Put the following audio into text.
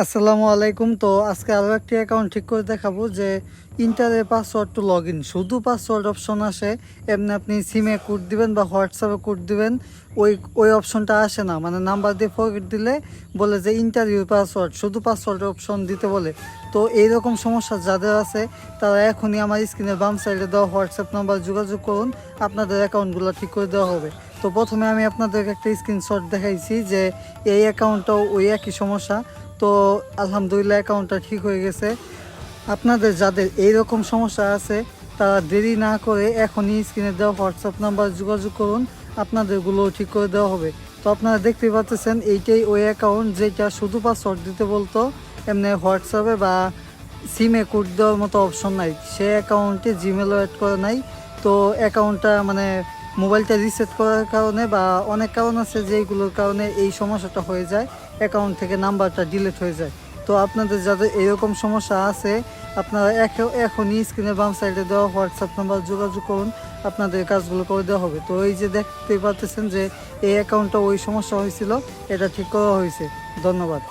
আসসালামু আলাইকুম। তো আজকে আরও একটি অ্যাকাউন্ট ঠিক করে দেখাবো যে ইন্টারের পাসওয়ার্ড টু লগ ইন শুধু পাসওয়ার্ড অপশন আসে, এমনি আপনি সিমে কোড দিবেন বা হোয়াটসঅ্যাপে কোড দিবেন, ওই ওই অপশনটা আসে না। মানে নাম্বার দিয়ে ফরগেট দিলে বলে যে ইন্টারভিউ পাসওয়ার্ড শুধু পাসওয়ার্ড অপশন দিতে বলে। তো এইরকম সমস্যা যাদের আছে, তারা এখনই আমার স্ক্রিনের বাম সাইডে দেওয়া হোয়াটসঅ্যাপ নাম্বার যোগাযোগ করুন, আপনাদের অ্যাকাউন্টগুলো ঠিক করে দেওয়া হবে। তো প্রথমে আমি আপনাদেরকে একটা স্ক্রিনশট দেখাইছি যে এই অ্যাকাউন্টটাও ওই একই সমস্যা। তো আলহামদুলিল্লাহ অ্যাকাউন্টটা ঠিক হয়ে গেছে। আপনাদের যাদের এই রকম সমস্যা আছে, তারা দেরি না করে এখনই স্ক্রিনে দেওয়া হোয়াটসঅ্যাপ নাম্বার যোগাযোগ করুন আপনাদেরগুলো ঠিক করে দেওয়া হবে। তো আপনারা দেখতেই পাচ্ছেন, এইটাই ওই অ্যাকাউন্ট যেটা শুধু পাসওয়ার্ড দিতে বলতো, এমনি হোয়াটসঅ্যাপে বা সিমে কোড দেওয়ার মতো অপশন নাই। সে অ্যাকাউন্টে জিমেলও অ্যাড করা নাই। তো অ্যাকাউন্টটা মানে মোবাইলটা রিসেট করার কারণে বা অনেক কারণ আছে যেগুলোর কারণে এই সমস্যাটা হয়ে যায় অ্যাকাউন্ট থেকে নাম্বারটা ডিলিট হয়ে যায়। তো আপনাদের যাদের এরকম সমস্যা আছে, আপনারা এখ- এখনই স্ক্রিনের বাম সাইডে দেওয়া হোয়াটসঅ্যাপ নাম্বার যোগাযোগ করুন, আপনাদের কাজগুলো করে দেওয়া হবে। তো এই যে দেখতে পাচ্ছেন যে, এই অ্যাকাউন্টটা ওই সমস্যা হয়েছিল, এটা ঠিক করা হয়েছে। ধন্যবাদ।